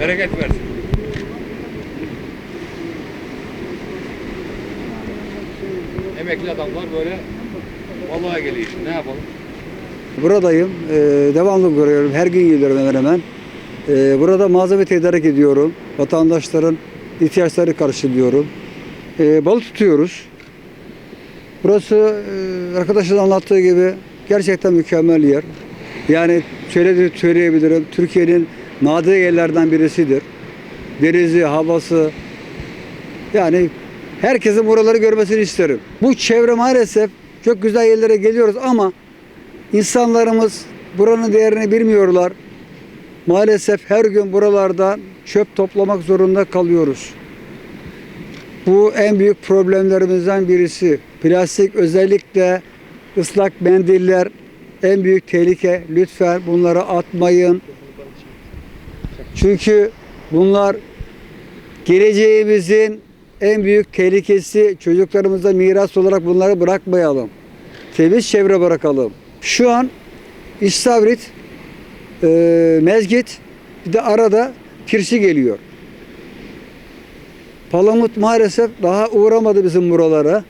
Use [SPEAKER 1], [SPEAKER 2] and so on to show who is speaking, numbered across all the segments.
[SPEAKER 1] Bereket versin. Emekli adamlar böyle vallaha geliyor ne yapalım?
[SPEAKER 2] Buradayım. Ee, devamlı görüyorum. Her gün geliyorum hemen hemen. Ee, burada malzeme tedarik ediyorum. Vatandaşların ihtiyaçları karşılıyorum. Ee, balık tutuyoruz. Burası e, arkadaşın anlattığı gibi gerçekten mükemmel yer. Yani söyledi söyleyebilirim. Türkiye'nin nadir yerlerden birisidir. Denizi, havası. Yani herkesin buraları görmesini isterim. Bu çevre maalesef çok güzel yerlere geliyoruz ama İnsanlarımız buranın değerini bilmiyorlar. Maalesef her gün buralardan çöp toplamak zorunda kalıyoruz. Bu en büyük problemlerimizden birisi. Plastik özellikle ıslak mendiller en büyük tehlike. Lütfen bunları atmayın. Çünkü bunlar geleceğimizin en büyük tehlikesi. Çocuklarımıza miras olarak bunları bırakmayalım. Temiz çevre bırakalım. Şu an istavrit, e, mezgit, bir de arada pirsi geliyor. Palamut maalesef daha uğramadı bizim buralara.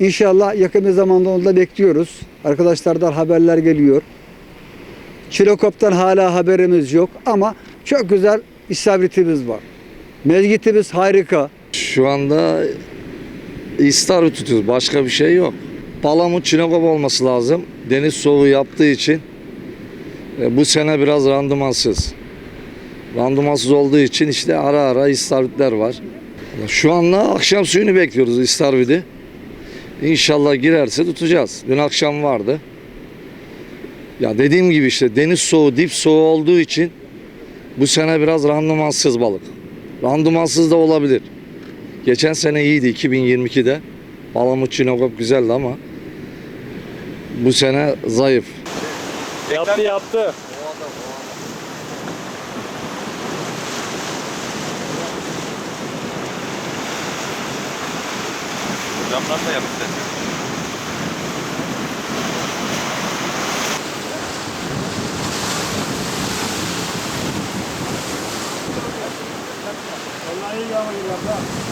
[SPEAKER 2] İnşallah yakın bir zamanda onu da bekliyoruz. Arkadaşlardan haberler geliyor. Çilokop'tan hala haberimiz yok ama çok güzel istavritimiz var. Mezgitimiz harika.
[SPEAKER 3] Şu anda istar tutuyoruz. Başka bir şey yok. Palamut çinekop olması lazım. Deniz soğuğu yaptığı için bu sene biraz randımansız. Randımansız olduğu için işte ara ara istavritler var. Şu anda akşam suyunu bekliyoruz istavridi. İnşallah girerse tutacağız. Dün akşam vardı. Ya dediğim gibi işte deniz soğuğu, dip soğuğu olduğu için bu sene biraz randımansız balık. Randımansız da olabilir. Geçen sene iyiydi 2022'de. Palamut çinekop güzeldi ama bu sene zayıf.
[SPEAKER 4] Yaptı yaptı.
[SPEAKER 1] Camdan da yaptı.
[SPEAKER 4] Vallahi iyi yağmur yıllarda.